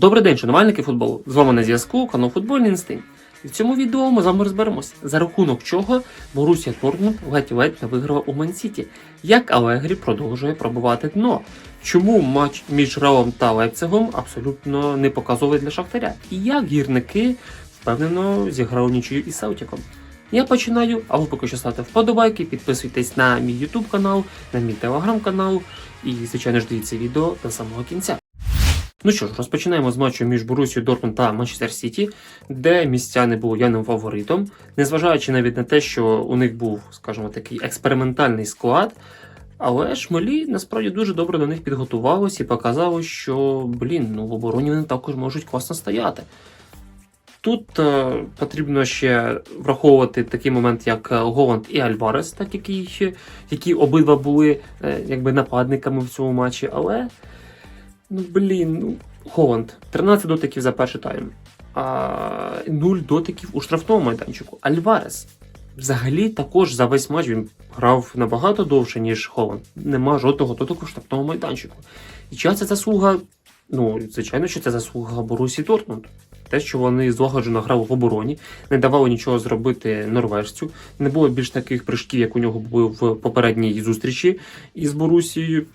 Добрий день, шанувальники футболу. З вами на зв'язку канал Футбольний інстинкт. І в цьому відео ми з вами розберемося, за рахунок чого Борусія Дортмунд ледь-ледь не виграла у Мансіті, як Алегрі продовжує пробувати дно, чому матч між Реалом та Лейпцигом абсолютно не показовий для Шахтаря, і як гірники впевнено зіграли нічию із Селтіком. Я починаю, а ви поки що ставте вподобайки, підписуйтесь на мій YouTube канал, на мій телеграм канал і, звичайно ж, дивіться відео до самого кінця. Ну що ж, розпочинаємо з матчу між Борусією Дортмунд та Манчестер Сіті, де містяни були явним фаворитом, незважаючи навіть на те, що у них був, скажімо, такий експериментальний склад. Але шмелі насправді дуже добре до них підготувалися і показали, що блін, ну в обороні вони також можуть класно стояти. Тут е, потрібно ще враховувати такий момент, як е, Голланд і Альварес, так які, які обидва були е, якби нападниками в цьому матчі. Але ну блін, ну Голланд 13 дотиків за перший тайм, а 0 дотиків у штрафному майданчику. Альварес взагалі також за весь матч він грав набагато довше, ніж Холланд. Нема жодного дотику в штрафному майданчику. І чия це заслуга? Ну, звичайно, що це заслуга Борусі Дортмунд. Те, що вони злагоджено грали в обороні, не давали нічого зробити норвежцю, не було більш таких прыжків, як у нього були в попередній зустрічі із Борусією.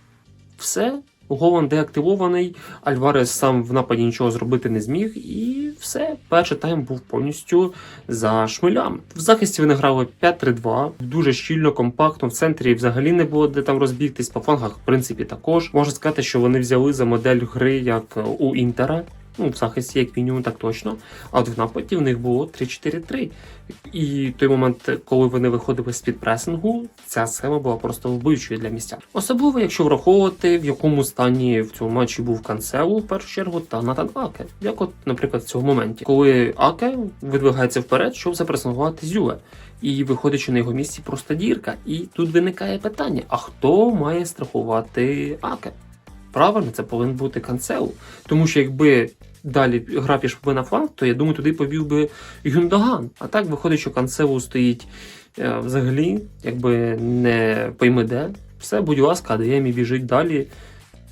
Все, Голланд деактивований, Альварес сам в нападі нічого зробити не зміг, і все, перший тайм був повністю за шмелями. В захисті вони грали 5-3-2, дуже щільно, компактно. В центрі взагалі не було де там розбігтись. По флангах, в принципі, також можна сказати, що вони взяли за модель гри як у Інтера. Ну, в захисті, як мінімум, так точно. А от в нападі в них було 3-4-3. І той момент, коли вони виходили з під пресингу, ця схема була просто вбивчою для місця. Особливо, якщо враховувати, в якому стані в цьому матчі був Канцелу в першу чергу та Натан Аке. Як, от, наприклад, в цьому моменті, коли Аке видвигається вперед, щоб запресингувати Зюле. І виходить, що на його місці просто дірка. І тут виникає питання: а хто має страхувати Аке? Правильно, це повинен бути Канцелу. Тому що якби далі гра пішла на фланг, то я думаю, туди повів би Юндаган. А так виходить, що Канцеву стоїть е, взагалі, якби не пойми де. Все, будь ласка, Адеємі біжить далі.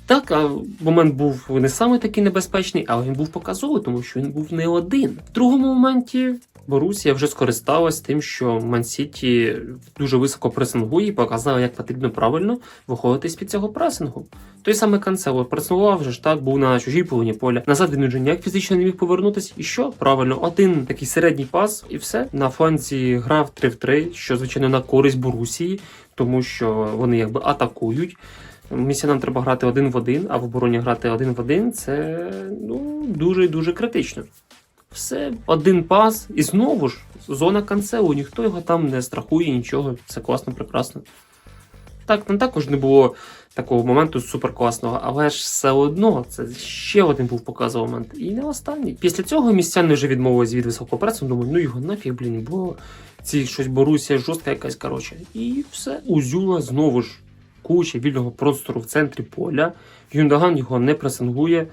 Так, а момент був не саме такий небезпечний, але він був показовий, тому що він був не один. В другому моменті Борусія вже скористалась тим, що Мансіті дуже високо пресингує і показала, як потрібно правильно виходити з під цього пресингу. Той самий Канцело пресингував вже ж так, був на чужій половині поля. Назад він вже ніяк фізично не міг повернутися. І що? Правильно, один такий середній пас, і все. На фланзі грав 3 в 3, що звичайно на користь Борусії, тому що вони якби атакують. Місія нам треба грати один в один, а в обороні грати один в один це ну дуже дуже критично. Все, один пас, і знову ж зона канцелу, ніхто його там не страхує, нічого, це класно, прекрасно. Так, там також не було такого моменту суперкласного, але ж все одно це ще один був показовий момент. І не останній. Після цього містяни вже відмовились від високого пресу, думаю, ну його нафіг, блін, бо ці щось Борусія жорстка якась коротше. І все. У Зюла знову ж куча вільного простору в центрі поля. Юндаган його не пресингує.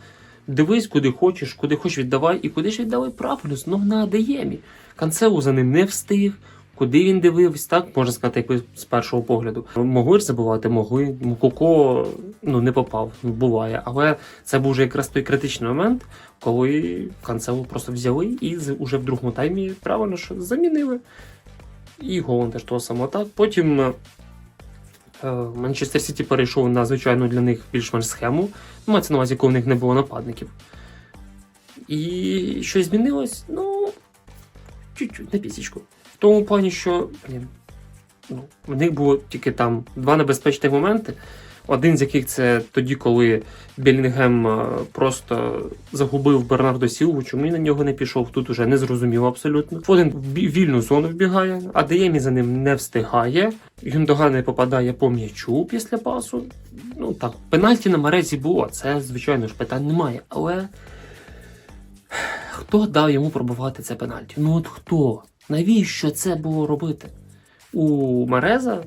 Дивись, куди хочеш, куди хочеш віддавай, і куди ж віддавай правильно, знов на Адеємі. Канцелу за ним не встиг. Куди він дивився, так можна сказати, якби з першого погляду. Могли ж забувати, могли. Мукуко ну не попав, буває. Але це був вже якраз той критичний момент, коли канцелу просто взяли і уже в другому таймі правильно що замінили. І Голланд теж того самого так. Потім Манчестер Сіті перейшов на звичайну для них більш-менш схему. Ну, Мається на увазі, коли в них не було нападників. І щось змінилось? Ну, чуть-чуть на пісічку. В тому плані, що ну, в них було тільки там два небезпечних моменти. Один з яких це тоді, коли Білінгем е, просто загубив Бернардо Сілву, чому він на нього не пішов, тут уже не зрозуміло абсолютно. Фоден в вільну зону вбігає, а Деємі за ним не встигає. Юндоган не попадає по м'ячу після пасу. Ну так, пенальті на мерезі було, це звичайно ж питань немає. Але хто дав йому пробувати це пенальті? Ну от хто? Навіщо це було робити? У Мереза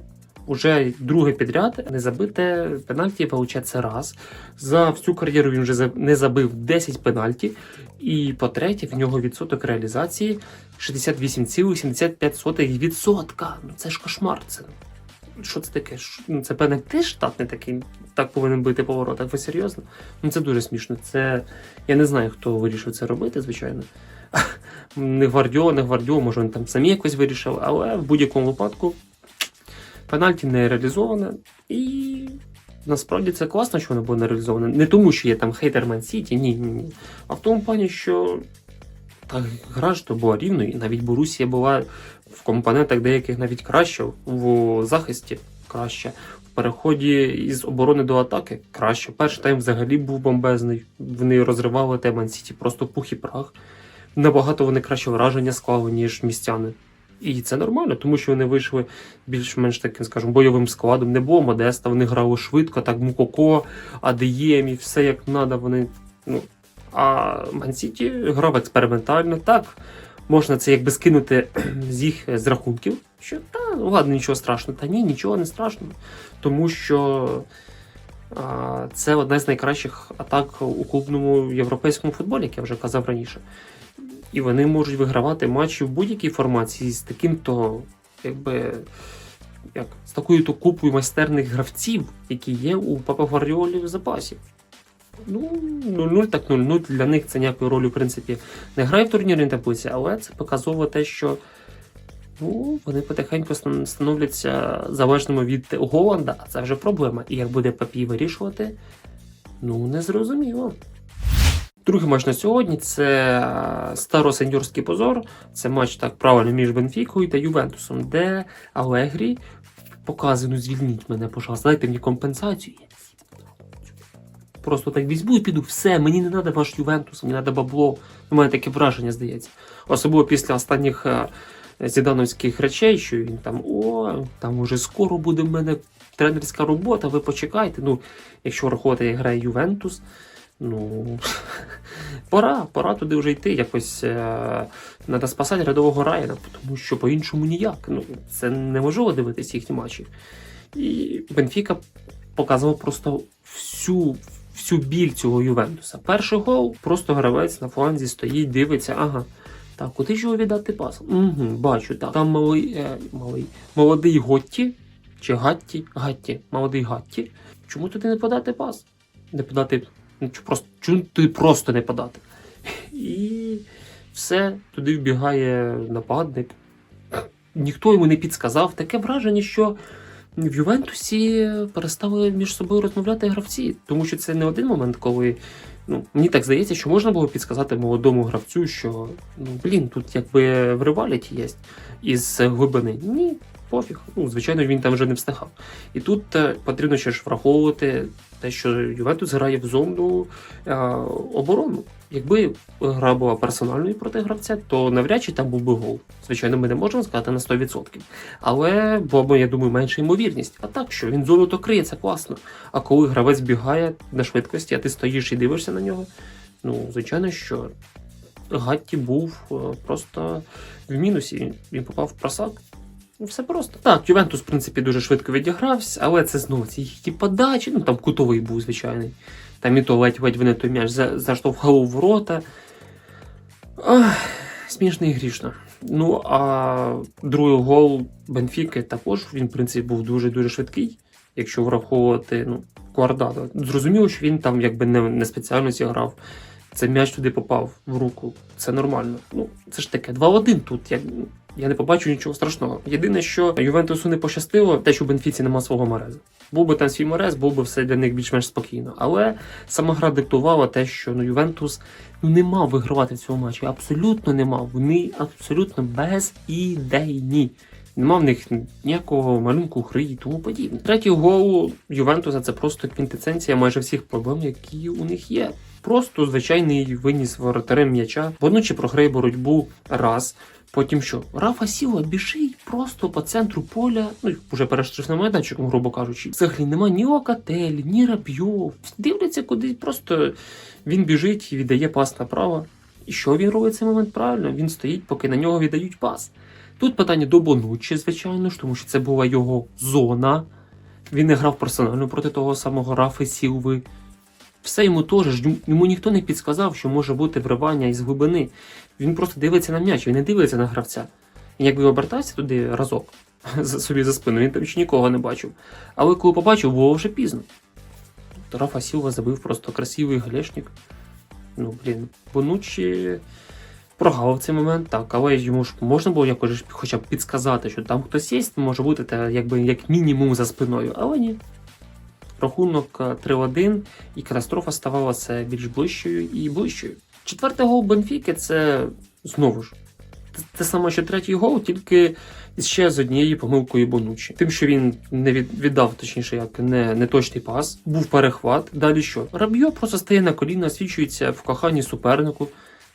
вже друге підряд не забите пенальті, виходить, раз. За всю кар'єру він вже не забив 10 пенальті. І по-третє, в нього відсоток реалізації 68,75%. Ну це ж кошмар. Це що це таке? Ну, Це певне теж штатний такий, так повинен бити по воротах. Ви серйозно? Ну це дуже смішно. Це я не знаю, хто вирішив це робити, звичайно. Не гвардіо, не гвардіо, може він там самі якось вирішив, але в будь-якому випадку пенальті не реалізоване. І насправді це класно, що воно було не реалізоване. Не тому, що є там хейтер Ман Сіті, ні, ні, ні. А в тому плані, що та гра ж то була рівною, і навіть Борусія була в компонентах деяких навіть краще, в захисті краще, в переході із оборони до атаки краще. Перший тайм взагалі був бомбезний. Вони розривали те Ман Сіті, просто пух і прах. Набагато вони краще враження склали, ніж містяни. І це нормально, тому що вони вийшли більш-менш таким, скажімо, бойовим складом. Не було Модеста, вони грали швидко, так Мукоко, АДЄМ і все як треба. Вони, ну, а Мансіті грав експериментально. Так, можна це якби скинути з їх з рахунків, що та, ладно, нічого страшного. Та ні, нічого не страшного. Тому що а, це одна з найкращих атак у клубному європейському футболі, як я вже казав раніше. І вони можуть вигравати матчі в будь-якій формації з таким-то, якби. Як, з такою то купою майстерних гравців, які є у Папа Гвардіолі в запасі. Ну, 0-0 так 0-0. Для них це ніякої ролі, в принципі, не грає в турнірній таблиці, але це показово те, що ну, вони потихеньку становляться залежними від Голланда, а це вже проблема. І як буде Папі вирішувати, ну не. Другий матч на сьогодні це старосеньорський позор. Це матч так правильно між Бенфікою та Ювентусом, де Алегрі показує, звільніть мене, пожалуйста, дайте мені компенсацію. Просто так візьму і піду. Все, мені не треба ваш Ювентус, мені треба бабло. У мене таке враження здається. Особливо після останніх е, зідановських речей, що він там о, там уже скоро буде в мене тренерська робота, ви почекайте. Ну, якщо рахувати, як грає Ювентус, ну пора, пора туди вже йти. Якось треба спасати рядового Райана, тому що по-іншому ніяк. Ну, це неможливо дивитися їхні матчі. І Бенфіка показував просто всю, всю біль цього Ювентуса. Перший гол, просто гравець на фланзі стоїть, дивиться, ага. Так, куди ж його віддати пас? Угу, бачу, так. Там малий, е, малий, молодий Готті, чи Гатті, Гатті, молодий Гатті. Чому туди не подати пас? Не подати. Ну, просто, чому просто не подати? І все, туди вбігає нападник. Ніхто йому не підсказав. Таке враження, що в Ювентусі перестали між собою розмовляти гравці, тому що це не один момент, коли ну, мені так здається, що можна було підсказати молодому гравцю, що ну блін, тут якби в реваліті є із глибини. Ні, пофіг. Ну, звичайно, він там вже не встигав. І тут е, потрібно ще ж враховувати те, що Ювентус грає в зону е, оборону. Якби гра була персональною проти гравця, то навряд чи там був би гол. Звичайно, ми не можемо сказати на 100%. Але була б, я думаю, менша ймовірність. А так що він зону то криє, це класно. А коли гравець бігає на швидкості, а ти стоїш і дивишся на нього, ну, звичайно, що Гатті був е, просто в мінусі. Він попав в просак. Ну, все просто. Так, Ювентус, в принципі, дуже швидко відігрався, але це знову ці ті подачі, ну там кутовий був, звичайний. Там і то ледь-ледь вони той м'яч за- заштовхали в ворота. Ах, смішно і грішно. Ну, а другий гол Бенфіки також він, в принципі, був дуже-дуже швидкий, якщо враховувати ну, Квардадо. Зрозуміло, що він там якби не, не спеціально зіграв. Це м'яч туди попав в руку. Це нормально. Ну, це ж таке. 2-1 тут. Я, я не побачу нічого страшного. Єдине, що Ювентусу не пощастило, те, що Бенфіці нема свого Мореза. Був би там свій Морез, був би все для них більш-менш спокійно. Але сама гра диктувала те, що ну, Ювентус ну, не мав вигравати в цьому матчі. Абсолютно не мав. Вони абсолютно безідейні. Нема в них ніякого малюнку гри і тому подібне. Третій гол Ювентуса це просто квінтесенція майже всіх проблем, які у них є. Просто звичайний виніс воротарем м'яча, водночас програє боротьбу раз. Потім що? Рафа Сіла біжить просто по центру поля, ну вже перед штрафним майданчиком, грубо кажучи. Взагалі нема ні Локателі, ні Рабьов. Дивляться кудись, просто він біжить і віддає пас направо. І що він робить цей момент правильно? Він стоїть, поки на нього віддають пас. Тут питання до Бонуччі, звичайно ж, тому що це була його зона. Він не грав персонально проти того самого Рафи Сілви. Все йому теж йому ніхто не підсказав, що може бути вривання із глибини. Він просто дивиться на м'яч, він не дивиться на гравця. І якби обертався туди разок, собі за спину. Він там ще нікого не бачив. Але коли побачив, було вже пізно. Рафа Сілва забив просто красивий галешник. Ну, блін, Бонуччі прогавив цей момент, так, але йому ж можна було якось хоча б підсказати, що там хтось є, може бути та, якби як мінімум за спиною, але ні. Рахунок е, 3-1, і катастрофа ставала все більш ближчою і ближчою. Четвертий гол Бенфіки це знову ж. Те, саме, що третій гол, тільки ще з однією помилкою Бонучі. Тим, що він не віддав, точніше, як не, не точний пас, був перехват. Далі що? Рабьо просто стає на коліна, освічується в коханні супернику.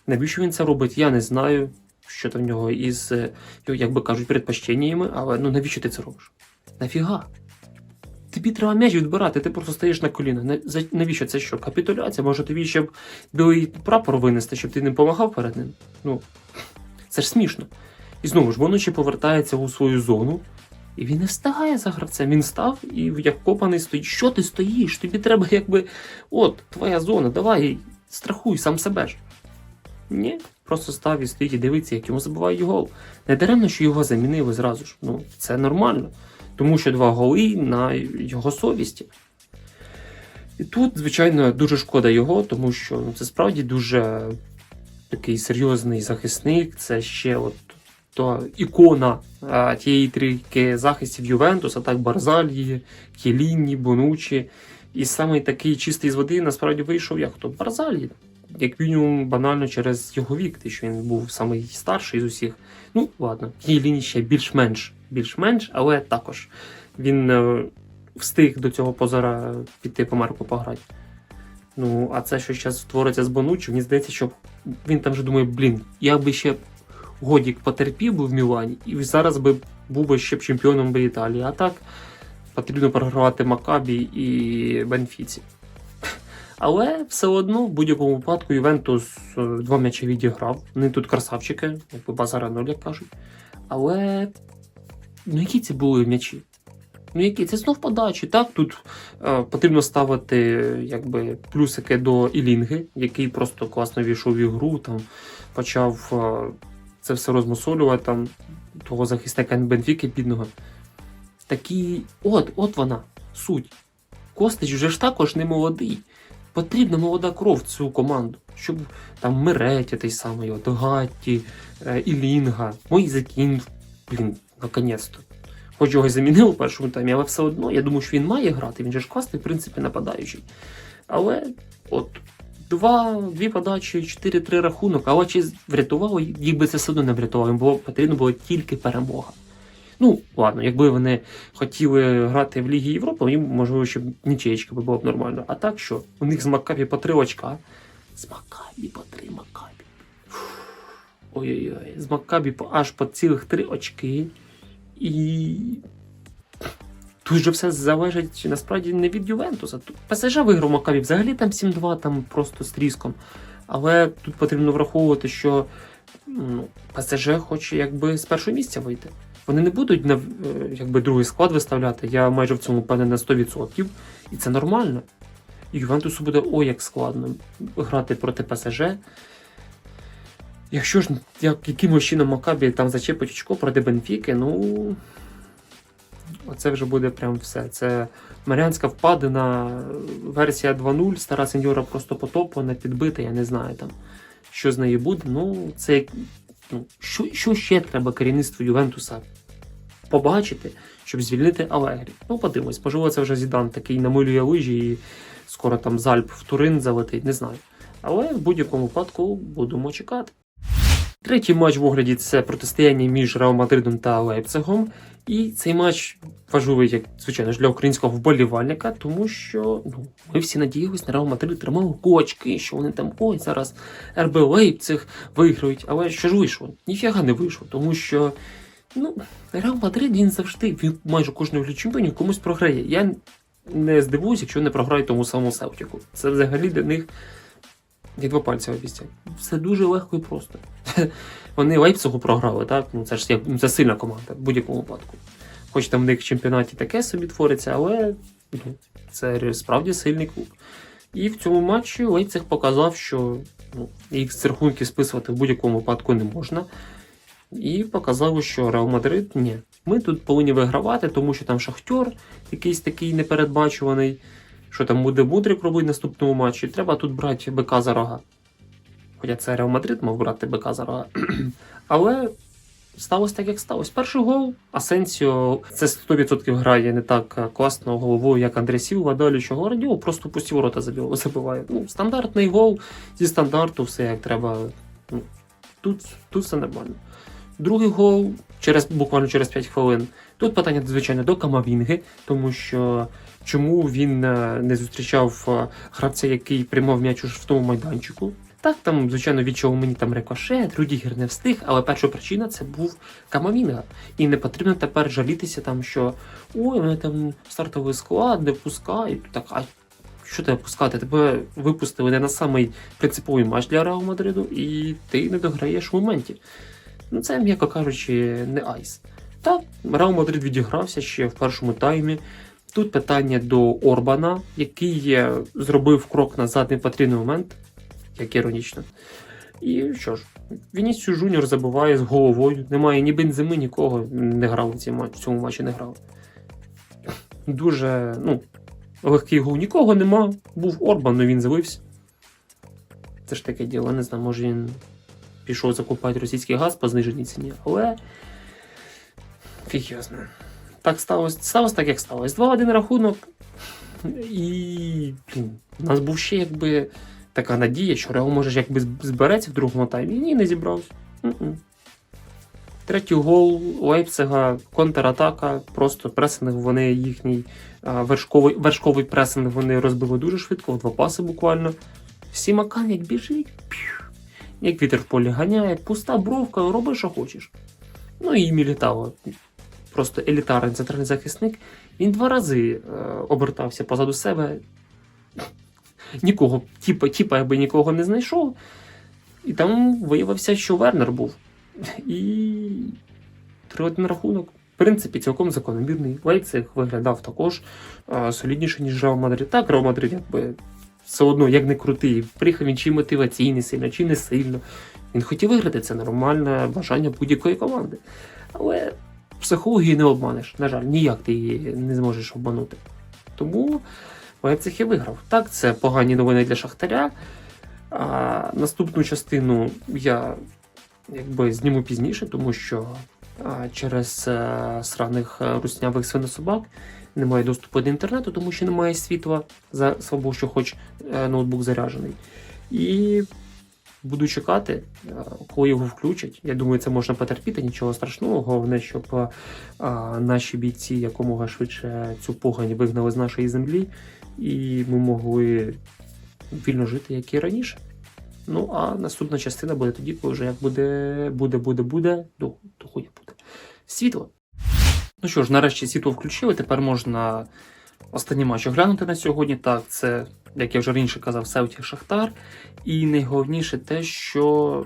Навіщо він це робить, я не знаю. Що там в нього із, е, як би кажуть, предпочтеннями, але ну навіщо ти це робиш? Нафіга? Тобі треба м'яч відбирати, ти просто стаєш на коліна. Навіщо це що? Капітуляція? Може тобі ще білий прапор винести, щоб ти не помагав перед ним? Ну, це ж смішно. І знову ж Бонучі повертається у свою зону, і він не встигає за гравцем. Він став і як копаний стоїть. Що ти стоїш? Тобі треба, якби. От, твоя зона, давай, страхуй сам себе ж. Ні, просто став і стоїть і дивиться, як йому забивають гол. Не даремно, що його замінили зразу ж. Ну, це нормально. Тому що два голи на його совісті. І тут, звичайно, дуже шкода його, тому що ну, це справді дуже такий серйозний захисник. Це ще от то ікона а, тієї трійки захистів Ювентуса, так Барзальї, Кіліні, Бонучі. І саме такий чистий з води насправді вийшов як хто Барзальї. Як мінімум, банально через його вік, те, що він був самий старший з усіх. Ну, ладно, Кіліні ще більш-менш, більш-менш, але також він е, встиг до цього позора піти по марку пограти. Ну, а це, що зараз твориться з Бонучі, мені здається, що він там вже думає, блін, я би ще годік потерпів би в Мілані, і зараз би був би ще б чемпіоном би Італії. А так потрібно програвати Макабі і Бенфіці. Але все одно, в будь-якому випадку, Ювентус е, два м'ячі відіграв. Вони тут красавчики, якби базара нуль, як кажуть. Але ну які це були м'ячі? Ну які? Це знов подачі. Так, тут е, потрібно ставити якби, плюсики до Ілінги, який просто класно війшов в ігру, там, почав е, це все розмусолювати, там, того захисника Бенфіки бідного. Такі. От, от вона, суть. Костич вже ж також не молодий. Потрібна молода кров в цю команду, щоб там Меретя той самий, от Гатті, е, Ілінга, Мойзекін, блін, наконець-то. Хоч його й замінили у першому таймі, але все одно, я думаю, що він має грати, він же ж класний, в принципі, нападаючий. Але от два, дві подачі, 4-3 рахунок, але чи врятувало, їх би це все одно не врятувало, їм було, потрібно було тільки перемога. Ну, ладно, якби вони хотіли грати в Лігі Європи, їм, можливо, щоб нічиєчка би було б нормально. А так що? У них з Маккабі по три очка. З Маккабі по три Маккабі. Ой-ой-ой. З Маккабі аж по цілих три очки. І. Тут же все залежить насправді не від Ювентуса. ПСЖ виграв Маккабі взагалі там 7-2, там просто з тріском. Але тут потрібно враховувати, що ну, ПСЖ хоче якби з першого місця вийти. Вони не будуть на е, якби другий склад виставляти. Я майже в цьому впевнений на 100%. І це нормально. І Ювентусу буде ой як складно грати проти ПСЖ. Якщо ж як, якимось чином Макабі там зачепить очко проти Бенфіки, ну оце вже буде прям все. Це Маріанська впадина, версія 2.0, стара сеньора просто потоплена, підбита, я не знаю там, що з нею буде. Ну, це ну, що, що ще треба керівництву Ювентуса побачити, щоб звільнити Алегрі? Ну, подивимось, можливо, це вже Зідан такий намилює лижі і скоро там Зальп в Турин залетить, не знаю. Але в будь-якому випадку будемо чекати. Третій матч в огляді це протистояння між Реал Мадридом та Лейпцигом. І цей матч важливий, як звичайно ж, для українського вболівальника, тому що ну, ми всі надіялись на Реал Мадрид, тримали кочки, що вони там ой, зараз РБ Лейпциг виграють. Але що ж вийшло? Ніфіга не вийшло, тому що ну, Реал Мадрид він завжди, він майже кожного чемпіонів комусь програє. Я не здивуюсь, якщо не програють тому самому Селтіку. Це взагалі для них як два пальці обіцяють. Все дуже легко і просто. Вони Лейпцигу програли, так? Ну це ж ну, це сильна команда в будь-якому випадку. Хоч там в них в чемпіонаті таке собі твориться, але ну, це справді сильний клуб. І в цьому матчі Лейпциг показав, що ну, їх з рахунків списувати в будь-якому випадку не можна. І показав, що Реал Мадрид ні. Ми тут повинні вигравати, тому що там Шахтер якийсь такий непередбачуваний, що там буде Мудрик робити в наступному матчі. Треба тут брати БК за рога. Хоча це Реал Мадрид мав брати БК за рога. Але сталося так, як сталося. Перший гол Асенсіо це 100% грає не так класно головою, як Андрій Сілва, далі чого Гвардіол просто пусті ворота забив- забиває. Ну, стандартний гол зі стандарту, все як треба. Ну, тут, тут все нормально. Другий гол через буквально через 5 хвилин. Тут питання, звичайно, до Камавінги, тому що чому він е, не зустрічав е, гравця, який приймав м'яч в тому майданчику. Так, там, звичайно, відчув мені там рикошет, Рюдігер не встиг, але перша причина це був Камавінга. І не потрібно тепер жалітися, там, що ой, мене там стартовий склад, не пускають. Так, а що тебе пускати? Тебе випустили не на самий принциповий матч для Реал Мадриду, і ти не дограєш в моменті. Ну, це, м'яко кажучи, не айс. Так, Реал Мадрид відігрався ще в першому таймі. Тут питання до Орбана, який зробив крок назад непотрібний момент, як іронічно. І що ж, Вінісію Жуніор забиває з головою. Немає ні бензими, нікого не грав у цьому матчі не грав. Дуже, ну, легкий гол нікого нема. Був Орбан, але він злився. Це ж таке діло, не знаю, може він пішов закупати російський газ по зниженій ціні, але фіг. Так сталося, сталося так, як сталося. 2-1 рахунок. І блін, у нас був ще якби така надія, що Реал може якби збереться в другому таймі. Ні, не зібрався. Третій гол Лейпцига, контратака, просто пресинг. Вони їхній вершковий, вершковий пресинг вони розбили дуже швидко, в два паси буквально. Всі макан як біжить, п'ю, як вітер в полі ганяє, пуста бровка, роби, що хочеш. Ну і Мілітао, просто елітарний центральний захисник. Він два рази е, обертався позаду себе. Нікого, тіпа, тіпа, якби нікого не знайшов. І там виявився, що Вернер був. І 3-1 рахунок. В принципі, цілком закономірний. Лейпциг виглядав також е, солідніше, ніж Реал Мадрид. Так, Реал Мадрид якби все одно, як не крутий. Приїхав він чи мотиваційний сильно, чи не сильно. Він хотів виграти, це нормальне бажання будь-якої команди. Але психологію не обманеш. На жаль, ніяк ти її не зможеш обманути. Тому Лейпциг і виграв. Так, це погані новини для Шахтаря. А, наступну частину я якби зніму пізніше, тому що через а, сраних руснявих свинособак немає доступу до інтернету, тому що немає світла за слабо, що хоч е, ноутбук заряджений. І буду чекати, е, коли його включать. Я думаю, це можна потерпіти, нічого страшного. Головне, щоб е, наші бійці якомога швидше цю погань вигнали з нашої землі, і ми могли вільно жити, як і раніше. Ну, а наступна частина буде тоді, коли вже як буде, буде, буде, буде, до хуя буде. Світло. Ну що ж, нарешті світло включили. Тепер можна останній матч оглянути на сьогодні. Так, це, як я вже раніше казав, Селтік Шахтар. І найголовніше те, що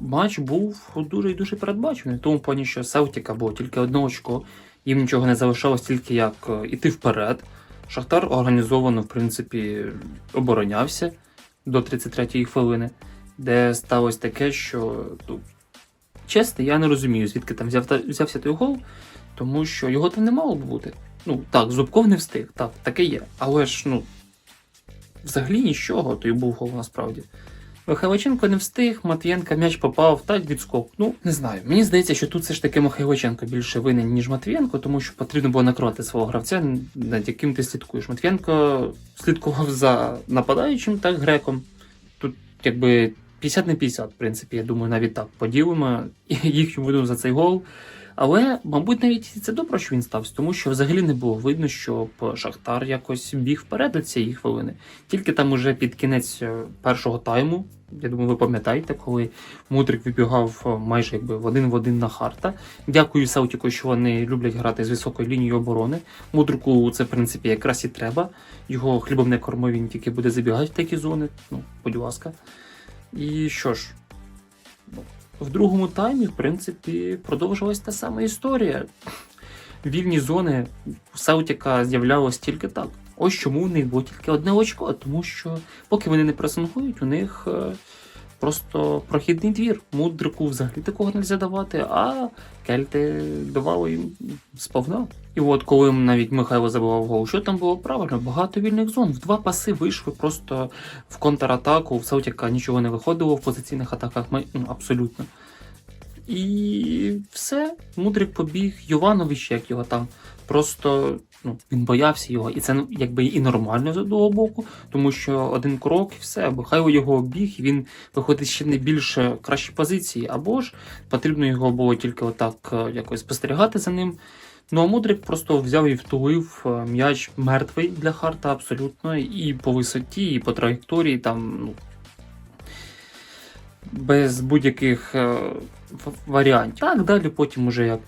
матч був дуже і дуже передбачений. В тому плані, що Селтіка було тільки одне очко, їм нічого не залишалось, тільки як е, іти вперед. Шахтар організовано, в принципі, оборонявся до 33-ї хвилини, де сталося таке, що ну, чесно, я не розумію, звідки там взяв, взявся той гол, тому що його там не мало б бути. Ну так, Зубков не встиг, так, таке є. Але ж, ну, взагалі нічого, то й був гол насправді. Михайличенко не встиг, Матвієнка м'яч попав, так відскок. Ну, не знаю. Мені здається, що тут все ж таки Михайличенко більше винен, ніж Матвієнко, тому що потрібно було накривати свого гравця, над яким ти слідкуєш. Матвієнко слідкував за нападаючим, так, греком. Тут якби 50 на 50, в принципі, я думаю, навіть так поділимо їхню вину за цей гол. Але, мабуть, навіть це добре, що він стався, тому що взагалі не було видно, щоб Шахтар якось біг вперед до цієї хвилини. Тільки там уже під кінець е, першого тайму, я думаю, ви пам'ятаєте, коли Мудрик вибігав е, майже якби в один в один на харта. Дякую Саутіку, що вони люблять грати з високої лінії оборони. Мудрику це, в принципі, якраз і треба. Його хлібом не кормо, він тільки буде забігати в такі зони. Ну, будь ласка. І що ж, в другому таймі, в принципі, продовжилась та сама історія. Вільні зони у Саутіка з'являлось тільки так. Ось чому у них було тільки одне очко, тому що поки вони не пресингують, у них е, просто прохідний двір. Мудрику взагалі такого не можна давати, а кельти давали їм сповна. І от коли навіть Михайло забивав гол, що там було правильно? Багато вільних зон. В два паси вийшли просто в контратаку. В Селтіка нічого не виходило в позиційних атаках. Ну, абсолютно. І все, Мудрик побіг, Йованович, як його там, просто ну, він боявся його, і це ну, якби і нормально з одного боку, тому що один крок і все, або хай у його обіг, він виходить ще не більше кращі позиції, або ж потрібно його було тільки отак е, якось спостерігати за ним. Ну а Мудрик просто взяв і втулив е, м'яч мертвий для Харта абсолютно, і по висоті, і по траєкторії там, ну. Без будь-яких е, варіантів. Так, далі потім уже як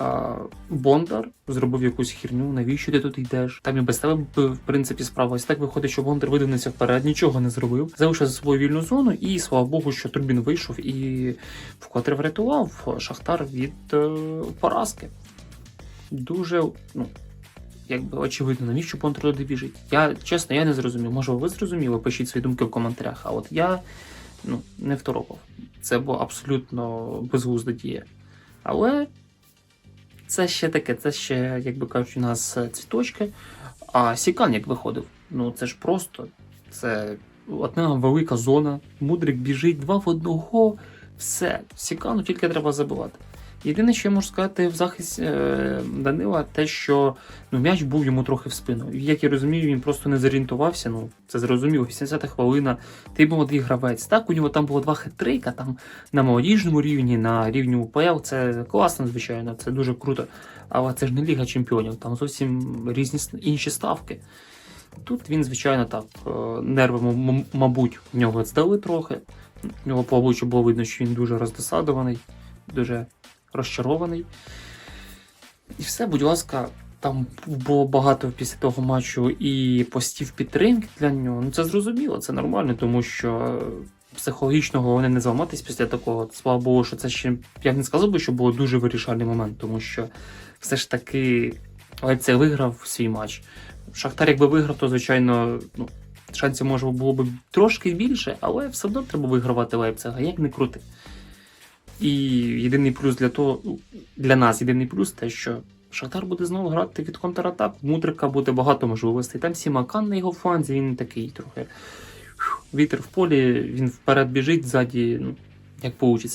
е, Бондар зробив якусь херню, навіщо ти тут йдеш? Там і без тебе в принципі справилось. Так виходить, що Бондар видавнився вперед, нічого не зробив, залишив за собою вільну зону, і слава Богу, що Турбін вийшов і вкотре врятував Шахтар від е, поразки. Дуже, ну. Якби очевидно, навіщо Бондар туди біжить? Я чесно, я не зрозумів. Може, ви зрозуміли? Пишіть свої думки в коментарях. А от я ну, не второпав. Це було абсолютно безглузда дія. Але це ще таке, це ще, як би кажуть, у нас е, цвіточки. А Сікан як виходив? Ну це ж просто це одна велика зона. Мудрик біжить два в одного. Все, Сікану тільки треба забивати. Єдине, що я можу сказати в захист е, Данила, те, що ну, м'яч був йому трохи в спину. Як я розумію, він просто не зорієнтувався. Ну, це зрозуміло, 80 хвилина. Ти молодий гравець. Так, у нього там було два хитрика, там на молодіжному рівні, на рівні УПЛ. Це класно, звичайно, це дуже круто. Але це ж не Ліга Чемпіонів, там зовсім різні інші ставки. Тут він, звичайно, так, е, нерви, мабуть, в нього здали трохи. В нього по обличчю було видно, що він дуже роздосадований, дуже розчарований. І все, будь ласка, там було багато після того матчу і постів підтримки для нього. Ну це зрозуміло, це нормально, тому що психологічно головне не зламатись після такого. Слава Богу, що це ще я б не сказав би, що було дуже вирішальний момент, тому що все ж таки Лейпциг виграв свій матч. Шахтар, якби виграв, то звичайно, ну, шансів може було б трошки більше, але все одно треба вигравати Лейпцига, як не крути. І єдиний плюс для того, ну, для нас єдиний плюс те, що Шахтар буде знову грати від контратак, Мудрика буде багато можливостей. Там Сімакан на його фланзі, він такий трохи вітер в полі, він вперед біжить, ззаді, ну, як вийде.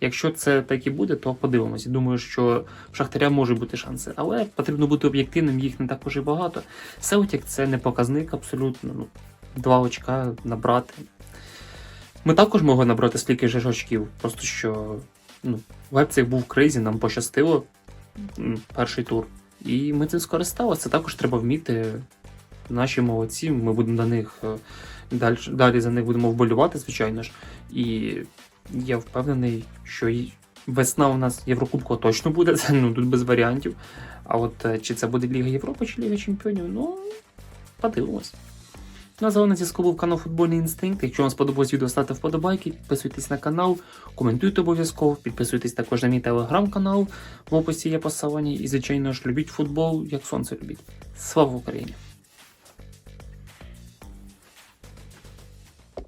Якщо це так і буде, то подивимося. Думаю, що в Шахтаря можуть бути шанси. Але потрібно бути об'єктивним, їх не так уже багато. Селтік це не показник абсолютно. Ну, два очка набрати. Ми також могли набрати стільки ж очків, просто що ну, Лейпциг був кризі, нам пощастило перший тур. І ми цим скористалися. Це також треба вміти. Наші молодці, ми будемо на них е, далі, далі за них будемо вболювати, звичайно ж. І я впевнений, що весна у нас Єврокубку точно буде, це ну тут без варіантів. А от е, чи це буде Ліга Європи, чи Ліга Чемпіонів, ну подивимось. На зелений зв'язку був канал Футбольний Інстинкт. Якщо вам сподобалось відео, ставте вподобайки, підписуйтесь на канал, коментуйте обов'язково, підписуйтесь також на мій телеграм-канал. В описі є посилання. І, звичайно ж, любіть футбол, як сонце любіть. Слава Україні!